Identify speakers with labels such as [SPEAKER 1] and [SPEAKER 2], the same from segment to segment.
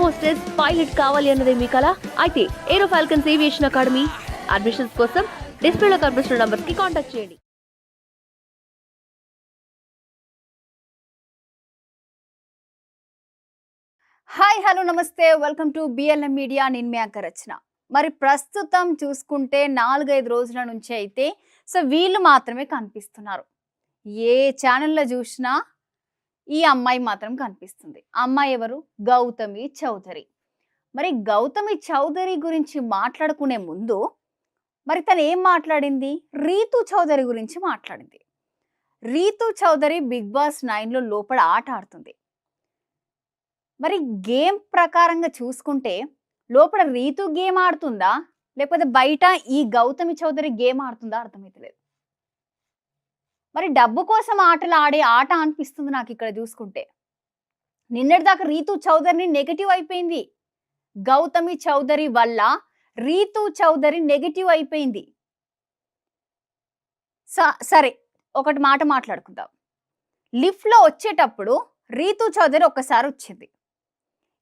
[SPEAKER 1] Hostess pilot కావాలి అన్నదే మీ కల. అయితే Aero Falcons aviation academy admissions కోసం డిస్ప్లేలో కనిపిస్తున్న నంబర్స్కి కాంటాక్ట్ చేయండి.
[SPEAKER 2] హాయ్ హలో నమస్తే. Welcome to BLM media. నేను మీ రచన. మరి ప్రస్తుతం చూసుకుంటే నాలుగైదు రోజుల నుంచి అయితే సో వీళ్ళు మాత్రమే కనిపిస్తున్నారు. ఏ ఛానల్లో చూసినా ఈ అమ్మాయి మాత్రం కనిపిస్తుంది. అమ్మాయి ఎవరు? గౌతమి చౌదరి. మరి గౌతమి చౌదరి గురించి మాట్లాడుకునే ముందు మరి తను ఏం మాట్లాడింది? రీతు చౌదరి గురించి మాట్లాడింది. రీతు చౌదరి బిగ్ బాస్ నైన్లో లోపల ఆట ఆడుతుంది. మరి గేమ్ ప్రకారంగా చూసుకుంటే లోపల రీతు గేమ్ ఆడుతుందా? లేకపోతే బయట ఈ గౌతమి చౌదరి గేమ్ ఆడుతుందా? అర్థమైతలేదు. మరి డబ్బు కోసం ఆటలు ఆడే ఆట అనిపిస్తుంది నాకు ఇక్కడ చూసుకుంటే. నిన్నటిదాకా రీతు చౌదరిని నెగటివ్ అయిపోయింది. గౌతమి చౌదరి వల్ల రీతు చౌదరి నెగటివ్ అయిపోయింది. స- సరే ఒకటి మాట మాట్లాడుకుందాం. లిఫ్ట్లో వచ్చేటప్పుడు రీతు చౌదరి ఒక్కసారి వచ్చింది.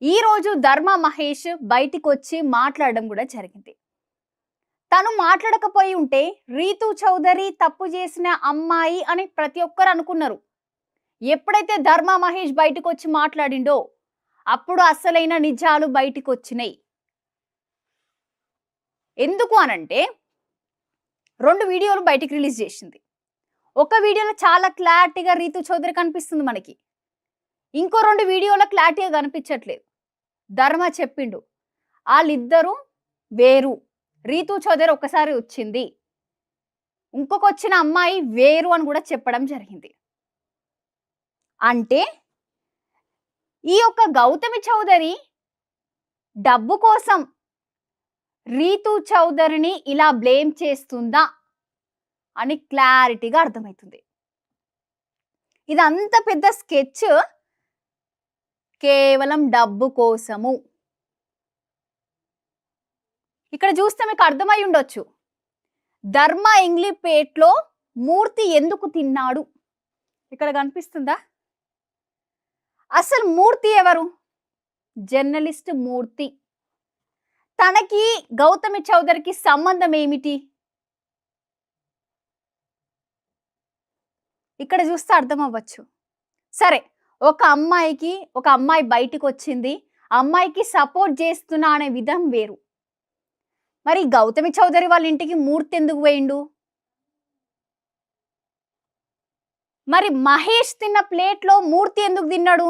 [SPEAKER 2] ఈరోజు ధర్మ మహేష్ బయటికి వచ్చి మాట్లాడడం కూడా జరిగింది. తను మాట్లాడకపోయి ఉంటే రీతు చౌదరి తప్పు చేసిన అమ్మాయి అని ప్రతి ఒక్కరు అనుకున్నారు. ఎప్పుడైతే ధర్మ మహేష్ బయటకు వచ్చి మాట్లాడిండో అప్పుడు అసలైన నిజాలు బయటికి వచ్చినాయి ఎందుకు అనంటే రెండు వీడియోలు బయటికి రిలీజ్ చేసింది. ఒక వీడియోలో చాలా క్లారిటీగా రీతు చౌదరి కనిపిస్తుంది మనకి. ఇంకో రెండు వీడియోలో క్లారిటీగా కనిపించట్లేదు. ధర్మ చెప్పిండు. వాళ్ళిద్దరూ వేరు. రీతు చౌదరి ఒకసారి వచ్చింది. ఇంకొక వచ్చిన అమ్మాయి వేరు అని కూడా చెప్పడం జరిగింది. అంటే ఈ యొక్క గౌతమి చౌదరి డబ్బు కోసం రీతు చౌదరిని ఇలా బ్లేమ్ చేస్తుందా అని క్లారిటీగా అర్థమవుతుంది ఇదంత పెద్ద స్కెచ్ కేవలం డబ్బు కోసము. ఇక్కడ చూస్తే మీకు అర్థమై ఉండొచ్చు. ధర్మ ఇంగ్లీపేట్లో మూర్తి ఎందుకు తిన్నాడు? ఇక్కడ కనిపిస్తుందా? అసలు మూర్తి ఎవరు? జర్నలిస్ట్ మూర్తి. తనకి గౌతమి చౌదరికి సంబంధం ఏమిటి? ఇక్కడ చూస్తే అర్థం అవ్వచ్చు సరే ఒక అమ్మాయికి ఒక అమ్మాయి బయటకు వచ్చింది అమ్మాయికి సపోర్ట్ చేస్తున్నా అనే విధం వేరు. మరి గౌతమి చౌదరి వాళ్ళ ఇంటికి మూర్తి ఎందుకు పోయిండు? మరి మహేష్ తిన్న ప్లేట్లో మూర్తి ఎందుకు తిన్నాడు?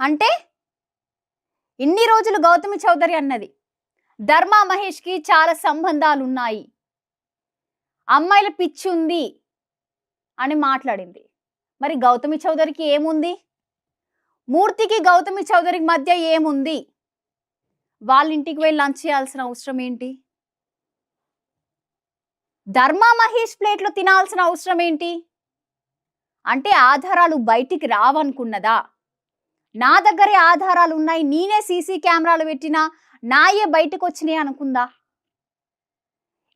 [SPEAKER 2] అంటే ఇన్ని రోజులు గౌతమి చౌదరి అన్నది ధర్మ మహేష్కి చాలా సంబంధాలు ఉన్నాయి అమ్మాయిల పిచ్చి ఉంది అని మాట్లాడింది. మరి గౌతమి చౌదరికి ఏముంది? మూర్తికి గౌతమి చౌదరికి మధ్య ఏముంది? వాళ్ళ ఇంటికి వెళ్ళి లంచ్ చేయాల్సిన అవసరం ఏంటి? ధర్మ మహేష్ ప్లేట్లో తినాల్సిన అవసరం ఏంటి? అంటే ఆధారాలు బయటికి రావనుకున్నదా? నా దగ్గరే ఆధారాలు ఉన్నాయి నేనే సీసీ కెమెరాలు పెట్టినా నాయే బయటకు వచ్చినాయి అనుకుందా?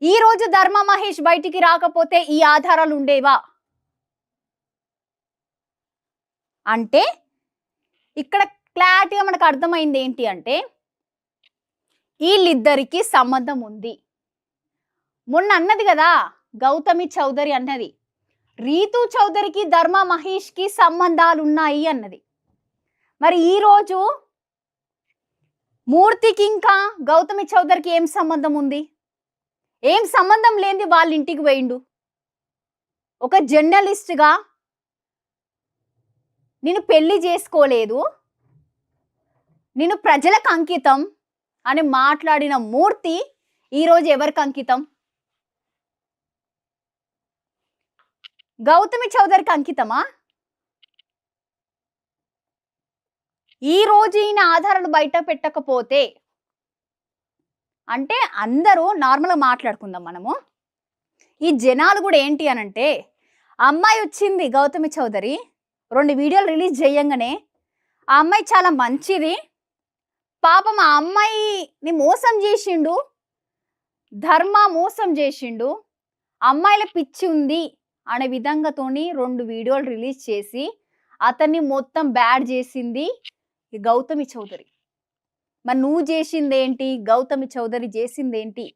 [SPEAKER 2] ఈ రోజు ధర్మ మహేష్ బయటికి రాకపోతే ఈ ఆధారాలు ఉండేవా? అంటే ఇక్కడ క్లారిటీగా మనకు అర్థమైంది ఏంటి అంటే వీళ్ళిద్దరికీ సంబంధం ఉంది. మొన్న అన్నది కదా గౌతమి చౌదరి అన్నది. రీతు చౌదరికి ధర్మ మహేష్కి సంబంధాలు ఉన్నాయి అన్నది. మరి ఈరోజు మూర్తికి ఇంకా గౌతమి చౌదరికి ఏం సంబంధం ఉంది? ఏం సంబంధం లేనిది వాళ్ళ ఇంటికి పోయిండు. ఒక జర్నలిస్ట్గా నేను పెళ్ళి చేసుకోలేదు. నేను ప్రజలకు అంకితం. అని మాట్లాడిన మూర్తి ఈరోజు ఎవరికి అంకితం? గౌతమి చౌదరికి అంకితమా? ఈ రోజు ఈయన ఆధారాలు బయట పెట్టకపోతే అంటే అందరూ నార్మల్గా మాట్లాడుకుందాం మనము. ఈ జనాలు కూడా ఏంటి అనంటే అమ్మాయి వచ్చింది గౌతమి చౌదరి రెండు వీడియోలు రిలీజ్ చేయంగానే ఆ అమ్మాయి చాలా మంచిది పాపం ఆ అమ్మాయిని మోసం చేసిండు. ధర్మ మోసం చేసిండు. అమ్మాయిల పిచ్చి ఉంది అనే విధంగాతోని రెండు వీడియోలు రిలీజ్ చేసి అతన్ని మొత్తం బ్యాడ్ చేసింది గౌతమి చౌదరి. మరి నువ్వు చేసిందేంటి? గౌతమి చౌదరి చేసిందేంటి?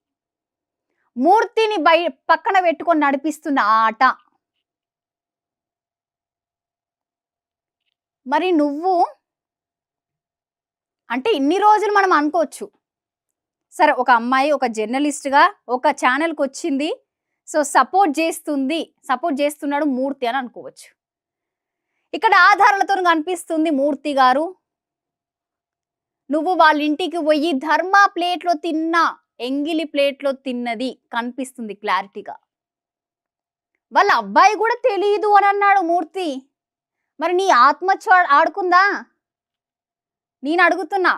[SPEAKER 2] మూర్తిని బయ పక్కన పెట్టుకొని నడిపిస్తున్న ఆట. మరి నువ్వు అంటే ఇన్ని రోజులు మనం అనుకోవచ్చు. సరే ఒక అమ్మాయి ఒక జర్నలిస్ట్గా ఒక ఛానల్కి వచ్చింది. సో సపోర్ట్ చేస్తుంది. సపోర్ట్ చేస్తున్నాడు మూర్తి అని అనుకోవచ్చు. ఇక్కడ ఆధారాలతో కనిపిస్తుంది మూర్తి గారు. నువ్వు వాళ్ళ ఇంటికి పోయి ధర్మ ప్లేట్లో తిన్న ఎంగిలి ప్లేట్లో తిన్నది కనిపిస్తుంది క్లారిటీగా. వాళ్ళ అబ్బాయి కూడా తెలియదు అని అన్నాడు మూర్తి. మరి నీ ఆత్మహత్య ఆడుకుందా? నేను అడుగుతున్నా.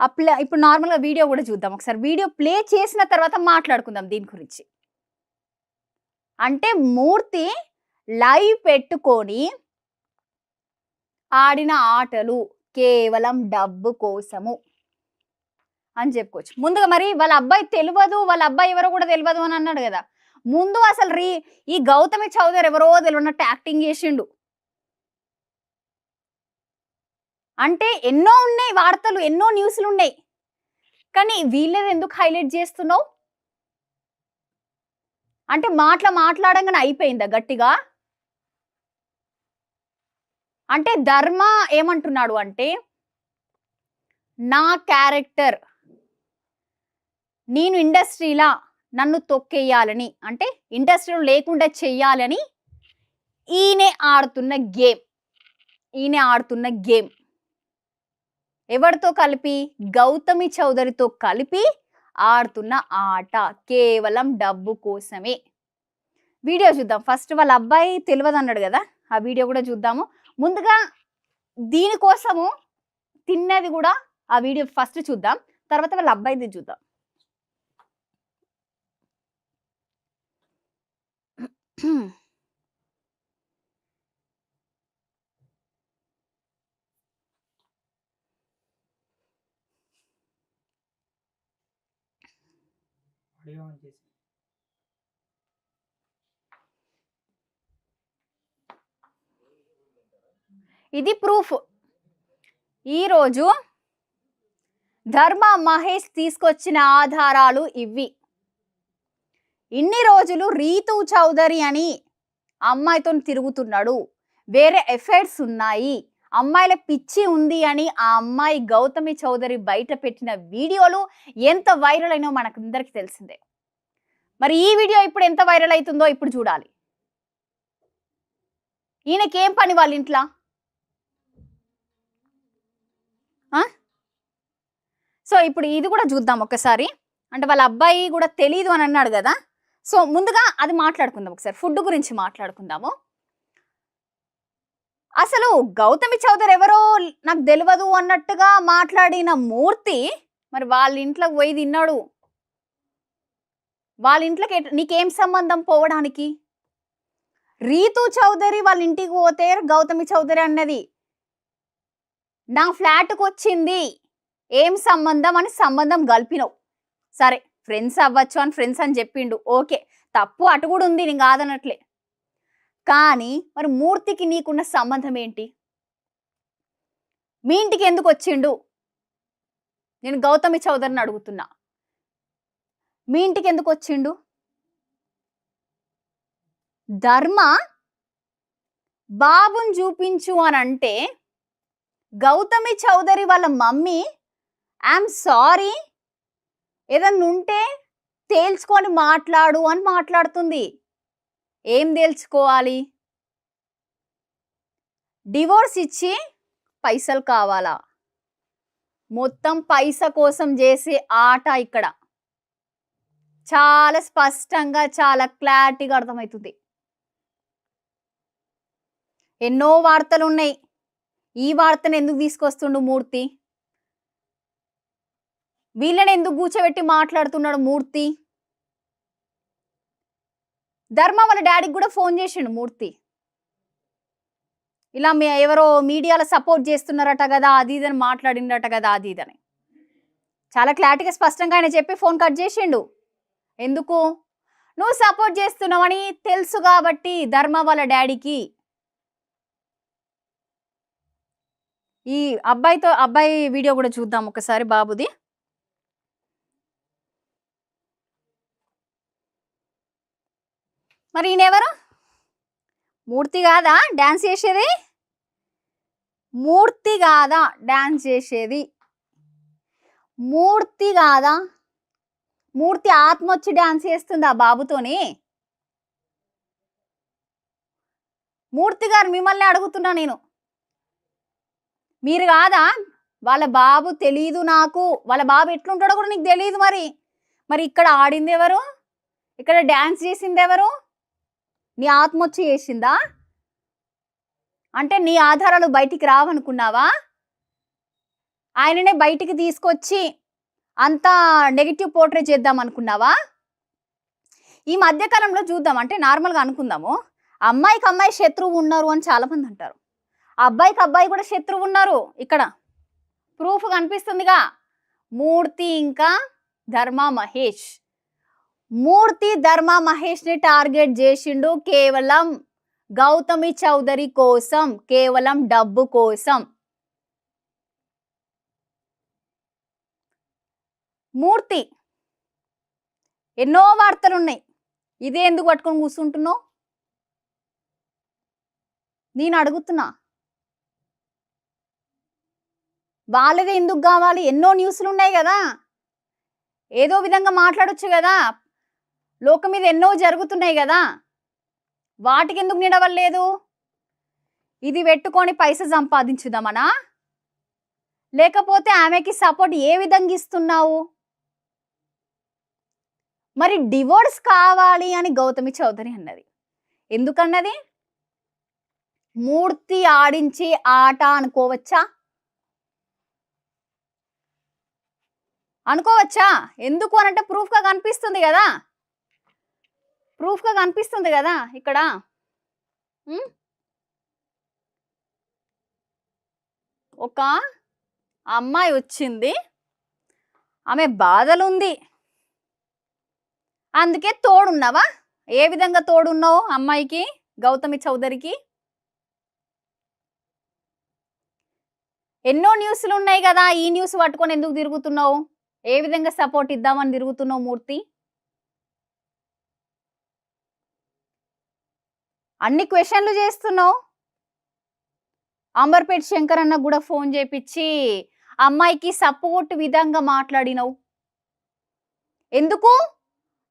[SPEAKER 2] ఆ ఇప్పుడు నార్మల్గా వీడియో కూడా చూద్దాం ఒకసారి. వీడియో ప్లే చేసిన తర్వాత మాట్లాడుకుందాం దీని గురించి. అంటే మూర్తి లైవ్ పెట్టుకొని ఆడిన ఆటలు కేవలం డబ్బు కోసము అని చెప్పుకోవచ్చు. ముందుగా మరి వాళ్ళ అబ్బాయి తెలియదు వాళ్ళ అబ్బాయి ఎవరో కూడా తెలియదు అని అన్నాడు కదా. ముందు అసలు రీ ఈ గౌతమి చౌదరి ఎవరో తెలియనట్టు యాక్టింగ్ చేసిండు. అంటే ఎన్నో ఉన్నాయి వార్తలు ఎన్నో న్యూస్లు ఉన్నాయి కానీ వీళ్ళది ఎందుకు హైలైట్ చేస్తున్నావు? అంటే మాటల మాట్లాడంగానే అయిపోయిందా గట్టిగా? అంటే ధర్మ ఏమంటున్నాడు అంటే నా క్యారెక్టర్ నేను ఇండస్ట్రీలా నన్ను తొక్కేయాలని అంటే ఇండస్ట్రీలో లేకుండా చెయ్యాలని ఈయనే ఆడుతున్న గేమ్. ఈయనే ఆడుతున్న గేమ్. ఎవరితో కలిపి? గౌతమి చౌదరితో కలిపి ఆడుతున్న ఆట కేవలం డబ్బు కోసమే. వీడియో చూద్దాం. ఫస్ట్ వాళ్ళ అబ్బాయి తెలియదు అన్నాడు కదా ఆ వీడియో కూడా చూద్దాము. ముందుగా దీనికోసము తిన్నది కూడా ఆ వీడియో ఫస్ట్ చూద్దాం. తర్వాత వాళ్ళ అబ్బాయిది చూద్దాం.
[SPEAKER 3] ఆడియో ఆన్ చేసి
[SPEAKER 2] ఇది ప్రూఫ్ ఈరోజు ధర్మ మహేష్ తీసుకొచ్చిన ఆధారాలు ఇవి ఇన్ని రోజులు రీతు చౌదరి అని అమ్మాయితో తిరుగుతున్నాడు. వేరే ఎఫైర్స్ ఉన్నాయి. అమ్మాయిల పిచ్చి ఉంది అని ఆ అమ్మాయి గౌతమి చౌదరి బయట పెట్టిన వీడియోలు ఎంత వైరల్ అయినో మనకందరికి తెలిసిందే. మరి ఈ వీడియో ఇప్పుడు ఎంత వైరల్ అవుతుందో ఇప్పుడు చూడాలి. ఈయనకేం పని వాళ్ళ ఇంట్లో? సో ఇప్పుడు ఇది కూడా చూద్దాం ఒకసారి. అంటే వాళ్ళ అబ్బాయి కూడా తెలియదు అని అన్నాడు కదా. సో ముందుగా అది మాట్లాడుకుందాం ఒకసారి. ఫుడ్ గురించి మాట్లాడుకుందాము. అసలు గౌతమి చౌదరి ఎవరో నాకు తెలియదు అన్నట్టుగా మాట్లాడిన మూర్తి మరి వాళ్ళ ఇంట్లోకి పోయి తిన్నాడు. వాళ్ళ ఇంట్లోకి నీకేం సంబంధం పోవడానికి? రీతు చౌదరి వాళ్ళ ఇంటికి పోతే గౌతమి చౌదరి అన్నది నా ఫ్లాట్కి వచ్చింది ఏం సంబంధం? అని సంబంధం కలిపినవు సరే ఫ్రెండ్స్ అవ్వచ్చు అని ఫ్రెండ్స్ అని చెప్పిండు. ఓకే తప్పు అటు కూడా ఉంది నేను కాదనట్లే. కానీ మరి మూర్తికి నీకున్న సంబంధం ఏంటి? మీ ఇంటికి ఎందుకు వచ్చిండు? నేను గౌతమి చౌదరిని అడుగుతున్నా. మీ ఇంటికి ఎందుకు వచ్చిండు? ధర్మ బాబుని చూపించు అని అంటే గౌతమి చౌదరి వాళ్ళ మమ్మీ ఐఎమ్ సారీ. ఏదన్నా ఉంటే తేల్చుకొని మాట్లాడు అని మాట్లాడుతుంది. ఏం తేల్చుకోవాలి? డివోర్స్ ఇచ్చి పైసలు కావాలా? మొత్తం పైస కోసం చేసే ఆట ఇక్కడ. చాలా స్పష్టంగా చాలా క్లారిటీగా అర్థమవుతుంది. ఎన్నో వార్తలు ఉన్నాయి ఈ వార్తను ఎందుకు తీసుకొస్తుండు మూర్తి? వీళ్ళని ఎందుకు కూర్చోబెట్టి మాట్లాడుతున్నాడు మూర్తి? ధర్మ వాళ్ళ డాడీకి కూడా ఫోన్ చేసిండు మూర్తి. ఇలా మీ ఎవరో మీడియాలో సపోర్ట్ చేస్తున్నారట కదా అది ఇదని మాట్లాడిండట కదా అది ఇదని చాలా క్లారిటీగా స్పష్టంగా ఆయన చెప్పి ఫోన్ కట్ చేసిండు. ఎందుకు? నువ్వు సపోర్ట్ చేస్తున్నావని తెలుసు కాబట్టి ధర్మ వాళ్ళ డాడీకి ఈ అబ్బాయితో అబ్బాయి వీడియో కూడా చూద్దాం ఒకసారి బాబుది. మరి ఈయనెవరు? మూర్తి కాదా? డ్యాన్స్ చేసేది? మూర్తి కాదా? డ్యాన్స్ చేసేది. మూర్తి కాదా? మూర్తి ఆత్మ వచ్చి డ్యాన్స్ చేస్తుంది ఆ బాబుతోని? మూర్తి గారు మిమ్మల్ని అడుగుతున్నా నేను. మీరు కాదా? వాళ్ళ బాబు తెలీదు నాకు. వాళ్ళ బాబు ఎట్లుంటాడో కూడా నీకు తెలియదు మరి. మరి ఇక్కడ ఆడింది ఎవరు? ఇక్కడ డ్యాన్స్ చేసింది ఎవరు? నీ ఆత్మ వచ్చి చేసిందా? అంటే నీ ఆధారాలు బయటికి రావనుకున్నావా? ఆయననే బయటికి తీసుకొచ్చి అంత నెగిటివ్ పోర్ట్రేట్ చేద్దాం అనుకున్నావా? ఈ మధ్యకాలంలో చూద్దాం. అంటే నార్మల్గా అనుకుందాము. అమ్మాయికి అమ్మాయి శత్రువు ఉన్నారు అని చాలామంది అంటారు. అబ్బాయికి అబ్బాయి కూడా శత్రువు ఉన్నారు ఇక్కడ. ప్రూఫ్ కనిపిస్తుందిగా. మూర్తి ఇంకా ధర్మ మహేష్. మూర్తి ధర్మ మహేష్ని టార్గెట్ చేసిండు కేవలం గౌతమి చౌదరి కోసం కేవలం డబ్బు కోసం. మూర్తి ఎన్నో వార్తలు ఉన్నాయి ఇదే ఎందుకు పట్టుకొని కూర్చుంటున్నావు నేను అడుగుతున్నా. వాళ్ళదే ఎందుకు కావాలి? ఎన్నో న్యూస్లు ఉన్నాయి కదా. ఏదో విధంగా మాట్లాడొచ్చు కదా. లోకం మీద ఎన్నో జరుగుతున్నాయి కదా. వాటికి ఎందుకు నిడవలేదు ఇది పెట్టుకొని పైసలు సంపాదించుదామనా? లేకపోతే ఆమెకి సపోర్ట్ ఏ విధంగా ఇస్తున్నావు? మరి డివోర్స్ కావాలి అని గౌతమి చౌదరి అన్నది. ఎందుకన్నది? మూర్తి ఆడించి ఆట అనుకోవచ్చా? అనుకోవచ్చా? ఎందుకు అనంటే ప్రూఫ్గా కనిపిస్తుంది కదా. ప్రూఫ్గా కనిపిస్తుంది కదా ఇక్కడ. ఒక అమ్మాయి వచ్చింది. ఆమె బాధలు ఉంది అందుకే తోడున్నావా? ఏ విధంగా తోడున్నావు అమ్మాయికి గౌతమి చౌదరికి? ఎన్నో న్యూస్లు ఉన్నాయి కదా ఈ న్యూస్ పట్టుకొని ఎందుకు తిరుగుతున్నావు? ఏ విధంగా సపోర్ట్ ఇద్దామని తిరుగుతున్నావు మూర్తి? అన్ని క్వశ్చన్లు చేస్తున్నావు? అంబర్పేట్ శంకర్ అన్న కూడా ఫోన్ చేపించి అమ్మాయికి సపోర్ట్ విధంగా మాట్లాడినావు. ఎందుకు?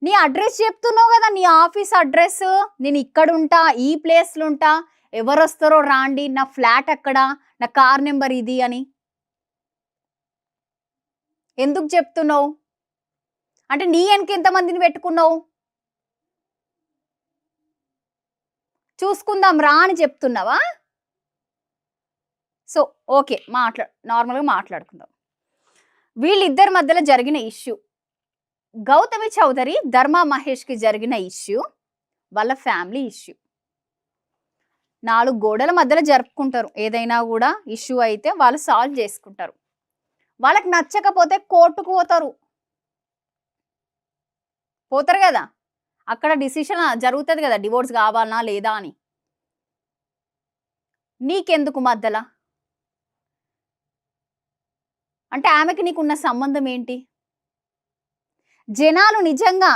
[SPEAKER 2] నీ అడ్రస్ చెప్తున్నావు కదా నీ ఆఫీస్ అడ్రస్. నేను ఇక్కడ ఉంటా ఈ ప్లేస్లో ఉంటా. ఎవరు వస్తారో రాండి నా ఫ్లాట్ అక్కడ నా కార్ నెంబర్ ఇది అని. ఎందుకు చెప్తున్నావు? అంటే నీ వెనక ఎంతమందిని పెట్టుకున్నావు? చూసుకుందాం రా అని చెప్తున్నావా? సో ఓకే మాట్లా నార్మల్గా మాట్లాడుకుందాం. వీళ్ళిద్దరి మధ్యలో జరిగిన ఇష్యూ. గౌతమి చౌదరి ధర్మా మహేష్కి జరిగిన ఇష్యూ వాళ్ళ ఫ్యామిలీ ఇష్యూ. నాలుగు గోడల మధ్యలో జరుపుకుంటారు. ఏదైనా కూడా ఇష్యూ అయితే వాళ్ళు సాల్వ్ చేసుకుంటారు. వాళ్ళకి నచ్చకపోతే కోర్టుకు పోతారు. పోతారు కదా? అక్కడ డిసిషన్ జరుగుతుంది కదా డివోర్స్ కావాలనా లేదా అని. నీకెందుకు మధ్యలో అంటే ఆమెకి నీకున్న సంబంధం ఏంటి? జనాలు నిజంగా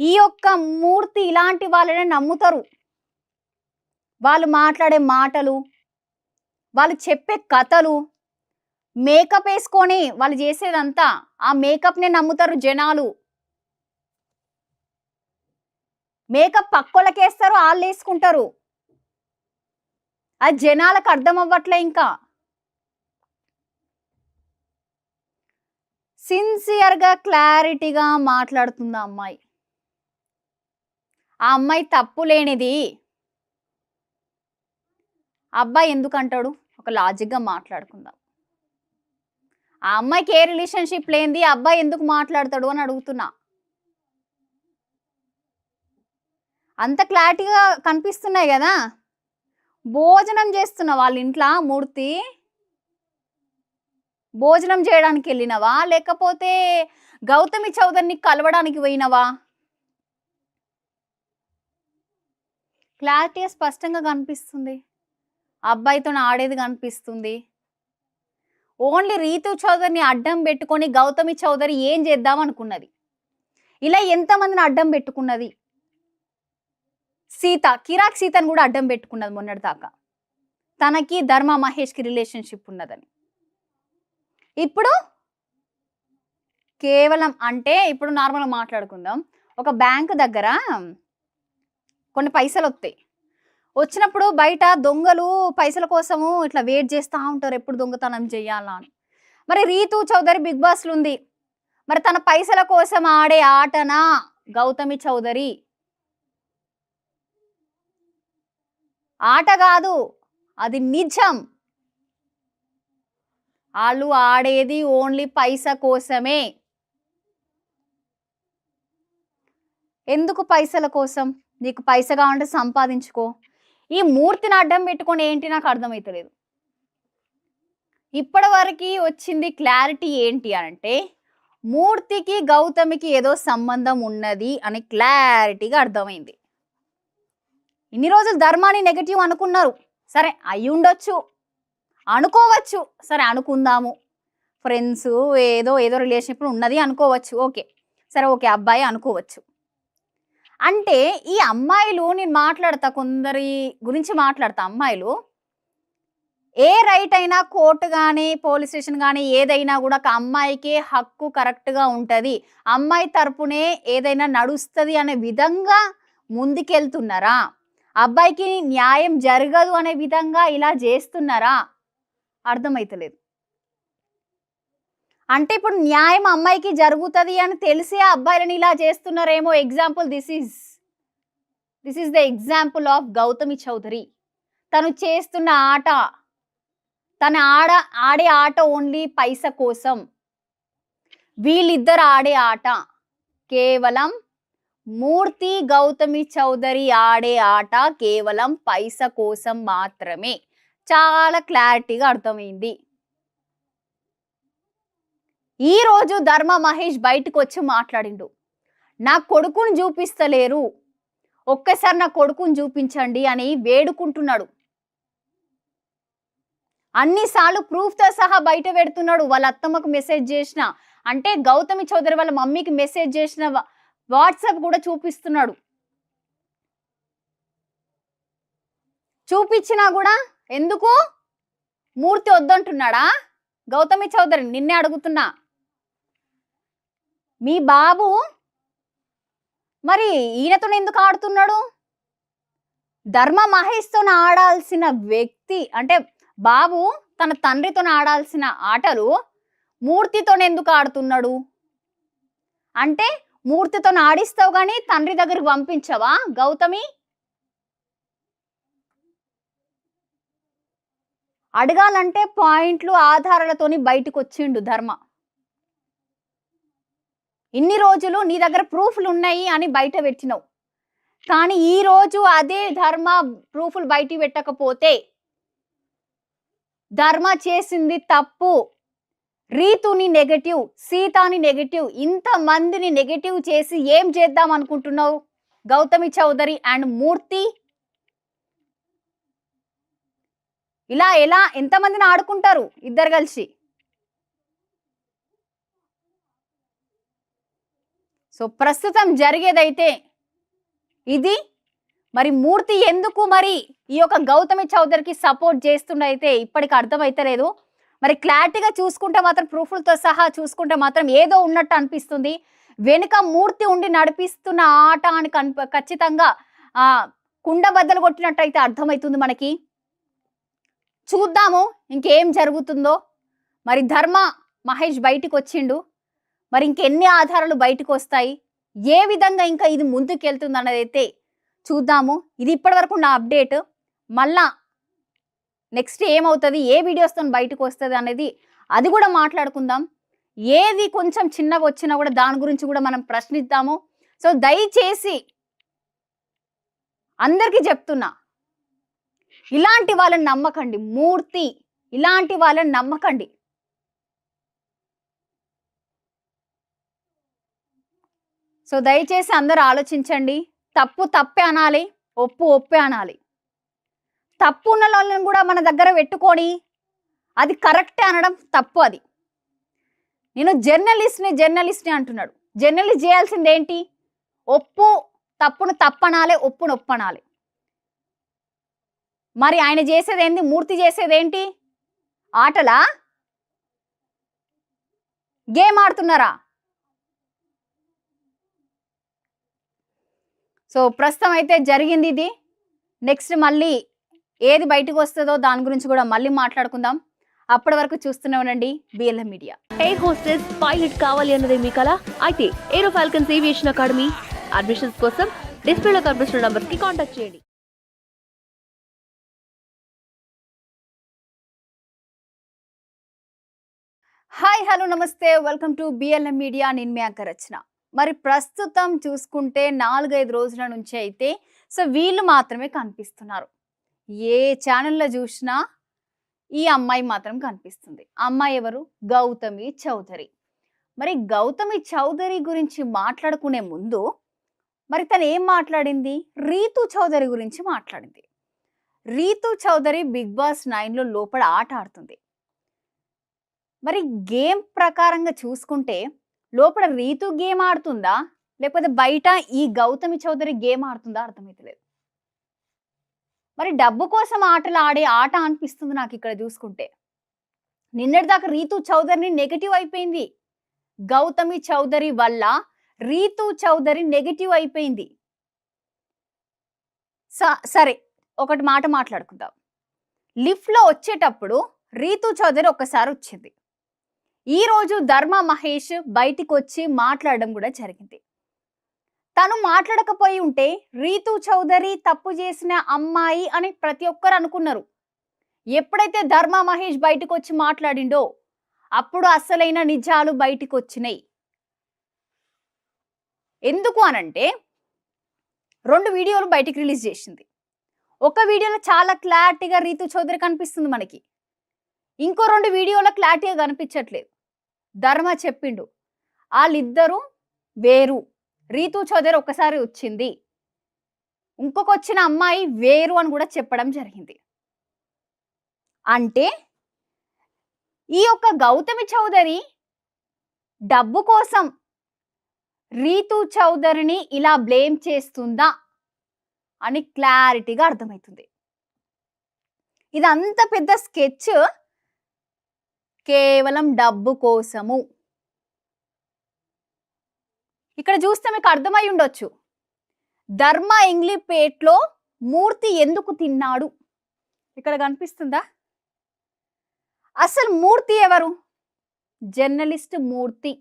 [SPEAKER 2] ఈ యొక్క మూర్తి ఇలాంటి వాళ్ళనే నమ్ముతారు. వాళ్ళు మాట్లాడే మాటలు వాళ్ళు చెప్పే కథలు మేకప్ వేసుకొని వాళ్ళు చేసేదంతా ఆ మేకప్నే నమ్ముతారు జనాలు. మేకప్ పక్కోళ్ళకి వేస్తారు వాళ్ళు వేసుకుంటారు. అది జనాలకు అర్థం అవ్వట్లే ఇంకా. సిన్సియర్గా క్లారిటీగా మాట్లాడుతుంది ఆ అమ్మాయి. ఆ అమ్మాయి తప్పు లేనిది. అబ్బాయి ఎందుకు అంటాడు? ఒక లాజిక్గా మాట్లాడుకుందాం. ఆ అమ్మాయికి ఏ రిలేషన్షిప్ లేనిది ఆ అబ్బాయి ఎందుకు మాట్లాడతాడు అని అడుగుతున్నా. అంత క్లారిటీగా కనిపిస్తున్నాయి కదా. భోజనం చేస్తున్న వాళ్ళ ఇంట్లో మూర్తి భోజనం చేయడానికి వెళ్ళినవా? లేకపోతే గౌతమి చౌదరిని కలవడానికి పోయినవా? క్లారిటీ స్పష్టంగా కనిపిస్తుంది. అబ్బాయితో ఆడేది కనిపిస్తుంది. ఓన్లీ రీతు చౌదరిని అడ్డం పెట్టుకొని గౌతమి చౌదరి ఏం చేద్దాం అనుకున్నది? ఇలా ఎంతమందిని అడ్డం పెట్టుకున్నది? సీత కిరాక్ సీతను కూడా అడ్డం పెట్టుకున్నది మొన్నటి దాకా. తనకి ధర్మ మహేష్కి రిలేషన్షిప్ ఉన్నదని. ఇప్పుడు కేవలం అంటే ఇప్పుడు నార్మల్గా మాట్లాడుకుందాం. ఒక బ్యాంక్ దగ్గర కొన్ని పైసలు వస్తాయి వచ్చినప్పుడు బయట దొంగలు పైసల కోసము ఇట్లా వెయిట్ చేస్తూ ఉంటారు ఎప్పుడు దొంగతనం చేయాలా అని. మరి రీతు చౌదరి బిగ్ బాస్లు ఉంది. మరి తన పైసల కోసం ఆడే ఆటనా గౌతమి చౌదరి? ఆట కాదు అది నిజం. వాళ్ళు ఆడేది ఓన్లీ పైసా కోసమే. ఎందుకు పైసల కోసం? నీకు పైస కావాలంటే సంపాదించుకో. ఈ మూర్తిని అడ్డం పెట్టుకొని ఏంటి నాకు అర్థమవుతలేదు ఇప్పటి వరకు వచ్చింది క్లారిటీ ఏంటి అంటే మూర్తికి గౌతమికి ఏదో సంబంధం ఉన్నది అని క్లారిటీగా అర్థమైంది. ఇన్ని రోజులు ధర్మాన్ని నెగటివ్ అనుకున్నారు. సరే అయి ఉండొచ్చు అనుకోవచ్చు. సరే అనుకుందాము. ఫ్రెండ్స్ ఏదో ఏదో రిలేషన్షిప్ ఉన్నది అనుకోవచ్చు. ఓకే. సరే ఓకే అబ్బాయి అనుకోవచ్చు. అంటే ఈ అమ్మాయిలు నేను మాట్లాడతా కొందరి గురించి మాట్లాడతా. అమ్మాయిలు ఏ రైట్ అయినా కోర్టు కానీ పోలీస్ స్టేషన్ కానీ ఏదైనా కూడా ఒక అమ్మాయికే హక్కు కరెక్ట్గా ఉంటుంది. అమ్మాయి తరపునే ఏదైనా నడుస్తుంది అనే విధంగా ముందుకెళ్తున్నారా? అబ్బాయికి న్యాయం జరగదు అనే విధంగా ఇలా చేస్తున్నారా? అర్థమైతలేదు. అంటే ఇప్పుడు న్యాయం అమ్మాయికి జరుగుతుంది అని తెలిసి ఆ అబ్బాయిలను ఇలా చేస్తున్నారేమో. Example this is this is the example of Gautami Chowdary తను చేస్తున్న ఆట తన ఆడ ఆడే ఆట ఓన్లీ పైస కోసం. వీళ్ళిద్దరు ఆడే ఆట. కేవలం మూర్తి గౌతమి చౌదరి ఆడే ఆట కేవలం పైస కోసం మాత్రమే. చాలా క్లారిటీగా అర్థమైంది. ఈ రోజు ధర్మ మహేష్ బయటకు వచ్చి మాట్లాడిండు. నా కొడుకుని చూపిస్తలేరు. ఒక్కసారి నా కొడుకుని చూపించండి అని వేడుకుంటున్నాడు. అన్నిసార్లు ప్రూఫ్తో సహా బయట పెడుతున్నాడు. వాళ్ళ అత్తమ్మకు మెసేజ్ చేసిన అంటే గౌతమి చౌదరి వాళ్ళ మమ్మీకి మెసేజ్ చేసిన వాట్సాప్ కూడా చూపిస్తున్నాడు. చూపించినా కూడా ఎందుకు? మూర్తి వద్దంటున్నాడా? గౌతమి చౌదరి నిన్నే అడుగుతున్నా. మీ బాబు మరి ఈయనతో ఎందుకు ఆడుతున్నాడు? ధర్మ మహేష్తో ఆడాల్సిన వ్యక్తి అంటే బాబు తన తండ్రితో ఆడాల్సిన ఆటలు మూర్తితో ఎందుకు ఆడుతున్నాడు? అంటే మూర్తితో ఆడిస్తావు కానీ తండ్రి దగ్గరికి పంపించవా? గౌతమి? అడగాలంటే పాయింట్లు ఆధారాలతోని బయటకు వచ్చిండు ధర్మ. ఇన్ని రోజులు నీ దగ్గర ప్రూఫ్లు ఉన్నాయి అని బయట పెట్టినావు. కానీ ఈ రోజు అదే ధర్మ ప్రూఫ్లు బయట పెట్టకపోతే ధర్మ చేసింది తప్పు. రీతుని నెగటివ్ సీతాని నెగటివ్ ఇంతమందిని నెగటివ్ చేసి ఏం చేద్దాం అనుకుంటున్నావు? గౌతమి చౌదరి అండ్ మూర్తి? ఇలా ఎలా ఎంతమందిని ఆడుకుంటారు ఇద్దరు కలిసి? సో ప్రస్తుతం జరిగేదైతే ఇది. మరి మూర్తి ఎందుకు మరి ఈ యొక్క గౌతమి చౌదరికి సపోర్ట్ చేస్తుండైతే ఇప్పటికి అర్థమైతలేదు. మరి క్లారిటీగా చూసుకుంటే మాత్రం ప్రూఫ్లతో సహా చూసుకుంటే మాత్రం ఏదో ఉన్నట్టు అనిపిస్తుంది. వెనుక మూర్తి ఉండి నడిపిస్తున్న ఆట అని ఖచ్చితంగా ఆ కుండ బద్దలు కొట్టినట్టయితే అర్థమవుతుంది మనకి. చూద్దాము ఇంకేం జరుగుతుందో. మరి ధర్మ మహేష్ బయటికి వచ్చిండు. మరి ఇంకెన్ని ఆధారాలు బయటకు వస్తాయి? ఏ విధంగా ఇంకా ఇది ముందుకు వెళ్తుంది అయితే చూద్దాము. ఇది ఇప్పటివరకు నా అప్డేట్. మళ్ళా నెక్స్ట్ ఏమవుతుంది? ఏ వీడియోస్తో బయటకు వస్తుంది అనేది అది కూడా మాట్లాడుకుందాం. ఏది కొంచెం చిన్నగా వచ్చినా కూడా దాని గురించి కూడా మనం ప్రశ్నిద్దాము. సో దయచేసి అందరికీ చెప్తున్నా. ఇలాంటి వాళ్ళని నమ్మకండి. మూర్తి ఇలాంటి వాళ్ళని నమ్మకండి. సో దయచేసి అందరూ ఆలోచించండి. తప్పు తప్పే అనాలి ఒప్పు ఒప్పే అనాలి. తప్పు ఉన్న వాళ్ళని కూడా మన దగ్గర పెట్టుకొని అది కరెక్టే అనడం తప్పు అది. నేను జర్నలిస్ట్ని జర్నలిస్ట్ని అంటున్నాడు. జర్నలిస్ట్ చేయాల్సింది ఏంటి ఒప్పు తప్పును తప్పనాలే ఒప్పును ఒప్పనాలి మరి ఆయన చేసేదేంటి మూర్తి చేసేదేంటి? ఆటలా? గేమ్ ఆడుతున్నారా? సో ప్రస్తుతం అయితే జరిగింది ఇది. నెక్స్ట్ మళ్ళీ ఏది బయటకు వస్తుందో దాని గురించి కూడా మళ్ళీ మాట్లాడుకుందాం. అప్పటి వరకు చూస్తూనే ఉండండి BLM media
[SPEAKER 1] air hostess pilot కావాలి అన్నదే మీ కల? అయితే Aero Falcons aviation academy admissions కోసం డిస్ప్లేలో కనిపిస్తున్న నంబర్స్కి కాంటాక్ట్ చేయండి.
[SPEAKER 2] హాయ్ హలో నమస్తే. వెల్కమ్ టు బిఎల్ఎం మీడియా నేను మీ అంక రచన. మరి ప్రస్తుతం చూసుకుంటే నాలుగైదు రోజుల నుంచి అయితే సో వీళ్ళు మాత్రమే కనిపిస్తున్నారు. ఏ ఛానల్లో చూసినా ఈ అమ్మాయి మాత్రం కనిపిస్తుంది. అమ్మాయి ఎవరు? గౌతమి చౌదరి. మరి గౌతమి చౌదరి గురించి మాట్లాడుకునే ముందు మరి తను ఏం మాట్లాడింది? రీతు చౌదరి గురించి మాట్లాడింది. రీతు చౌదరి బిగ్ బాస్ నైన్లో లోపల ఆట ఆడుతుంది. మరి గేమ్ ప్రకారంగా చూసుకుంటే లోపల రీతు గేమ్ ఆడుతుందా? లేకపోతే బయట ఈ గౌతమి చౌదరి గేమ్ ఆడుతుందా? అర్థమైతలేదు. మరి డబ్బు కోసం ఆటలు ఆడే ఆట అనిపిస్తుంది నాకు ఇక్కడ చూసుకుంటే. నిన్నటిదాకా రీతు చౌదరిని నెగిటివ్ అయిపోయింది. గౌతమి చౌదరి వల్ల రీతు చౌదరి నెగటివ్ అయిపోయింది. స- సరే ఒకటి మాట మాట్లాడుకుందాం. లిఫ్ట్లో వచ్చేటప్పుడు రీతు చౌదరి ఒక్కసారి వచ్చింది. ఈరోజు ధర్మ మహేష్ బయటికి వచ్చి మాట్లాడడం కూడా జరిగింది. తను మాట్లాడకపోయి ఉంటే రీతు చౌదరి తప్పు చేసిన అమ్మాయి అని ప్రతి ఒక్కరు అనుకున్నారు. ఎప్పుడైతే ధర్మ మహేష్ బయటకు వచ్చి మాట్లాడిండో అప్పుడు అసలైన నిజాలు బయటకు వచ్చినాయి ఎందుకు అనంటే రెండు వీడియోలు బయటికి రిలీజ్ చేసింది. ఒక వీడియోలో చాలా క్లారిటీగా రీతు చౌదరి కనిపిస్తుంది మనకి. ఇంకో రెండు వీడియోలో క్లారిటీగా కనిపించట్లేదు. ధర్మ చెప్పిండు వాళ్ళిద్దరూ వేరు. రీతు చౌదరి ఒకసారి వచ్చింది. ఇంకొక వచ్చిన అమ్మాయి వేరు అని కూడా చెప్పడం జరిగింది. అంటే ఈ యొక్క గౌతమి చౌదరి డబ్బు కోసం రీతు చౌదరిని ఇలా బ్లేమ్ చేస్తుందా అని క్లారిటీగా అర్థమవుతుంది ఇదంత పెద్ద స్కెచ్ కేవలం డబ్బు కోసము. ఇక్కడ చూస్తే మీకు అర్థమై ఉండొచ్చు. ధర్మ ఇంగ్లీపేట్లో మూర్తి ఎందుకు తిన్నాడు? ఇక్కడ కనిపిస్తుందా? అసలు మూర్తి ఎవరు? జర్నలిస్ట్ మూర్తి.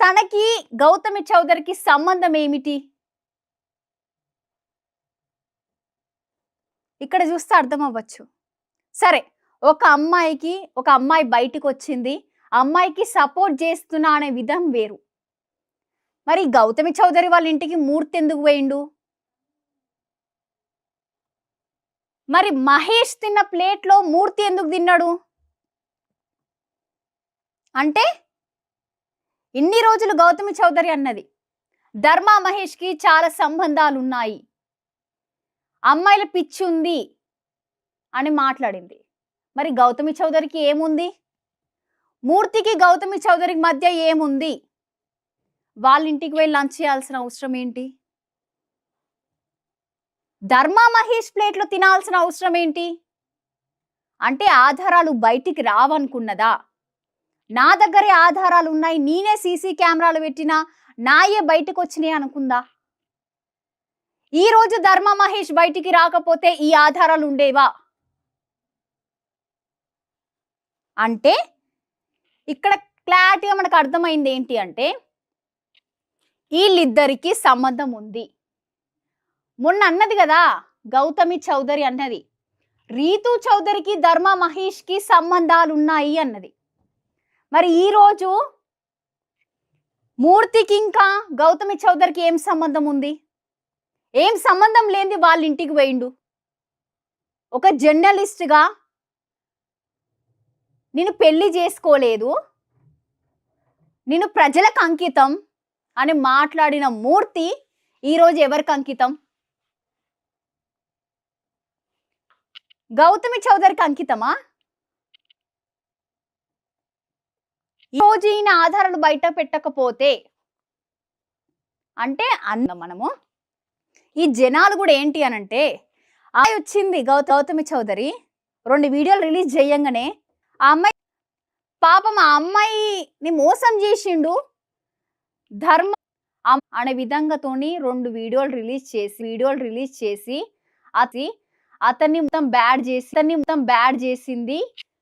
[SPEAKER 2] తనకి గౌతమి చౌదరికి సంబంధం ఏమిటి? ఇక్కడ చూస్తే అర్థం అవ్వచ్చు సరే ఒక అమ్మాయికి ఒక అమ్మాయి బయటికి వచ్చింది అమ్మాయికి సపోర్ట్ చేస్తున్నా అనే విధం వేరు. మరి గౌతమి చౌదరి వాళ్ళ ఇంటికి మూర్తి ఎందుకు పోయిండు? మరి మహేష్ తిన్న ప్లేట్లో మూర్తి ఎందుకు తిన్నాడు? అంటే ఇన్ని రోజులు గౌతమి చౌదరి అన్నది ధర్మ మహేష్కి చాలా సంబంధాలు ఉన్నాయి అమ్మాయిల పిచ్చి ఉంది అని మాట్లాడింది. మరి గౌతమి చౌదరికి ఏముంది? మూర్తికి గౌతమి చౌదరికి మధ్య ఏముంది? వాళ్ళ ఇంటికి వెళ్ళి లంచ్ చేయాల్సిన అవసరం ఏంటి? ధర్మ మహేష్ ప్లేట్లో తినాల్సిన అవసరం ఏంటి? అంటే ఆధారాలు బయటికి రావనుకున్నదా? నా దగ్గరే ఆధారాలు ఉన్నాయి నేనే సీసీ కెమెరాలు పెట్టినా నాయే బయటకు వచ్చినాయి అనుకుందా? ఈరోజు ధర్మ మహేష్ బయటికి రాకపోతే ఈ ఆధారాలు ఉండేవా? అంటే ఇక్కడ క్లారిటీగా మనకు అర్థమైంది ఏంటి అంటే వీళ్ళిద్దరికి సంబంధం ఉంది. మొన్న అన్నది కదా గౌతమి చౌదరి అన్నది. రీతు చౌదరికి ధర్మ మహేష్కి సంబంధాలు ఉన్నాయి అన్నది. మరి ఈరోజు మూర్తికి ఇంకా గౌతమి చౌదరికి ఏం సంబంధం ఉంది? ఏం సంబంధం లేనిది వాళ్ళ ఇంటికి పోయిండు. ఒక జర్నలిస్ట్గా నేను పెళ్ళి చేసుకోలేదు. నేను ప్రజలకు అంకితం. అని మాట్లాడిన మూర్తి ఈరోజు ఎవరికి అంకితం? గౌతమి చౌదరికి అంకితమా? ఈరోజు ఈయన ఆధారాలు బయట పెట్టకపోతే అంటే అన్న మనము ఈ జనాలు కూడా ఏంటి అనంటే ఆ వచ్చింది గౌత గౌతమి చౌదరి రెండు వీడియోలు రిలీజ్ చేయంగానే ఆ అమ్మాయి పాపం ఆ అమ్మాయిని మోసం చేసిండు. ధర్మ అనే విధంగాతోని రెండు వీడియోలు రిలీజ్ చేసి వీడియోలు రిలీజ్ చేసి అది అతన్ని మొత్తం బ్యాడ్ చేసి అతన్ని మొత్తం బ్యాడ్ చేసింది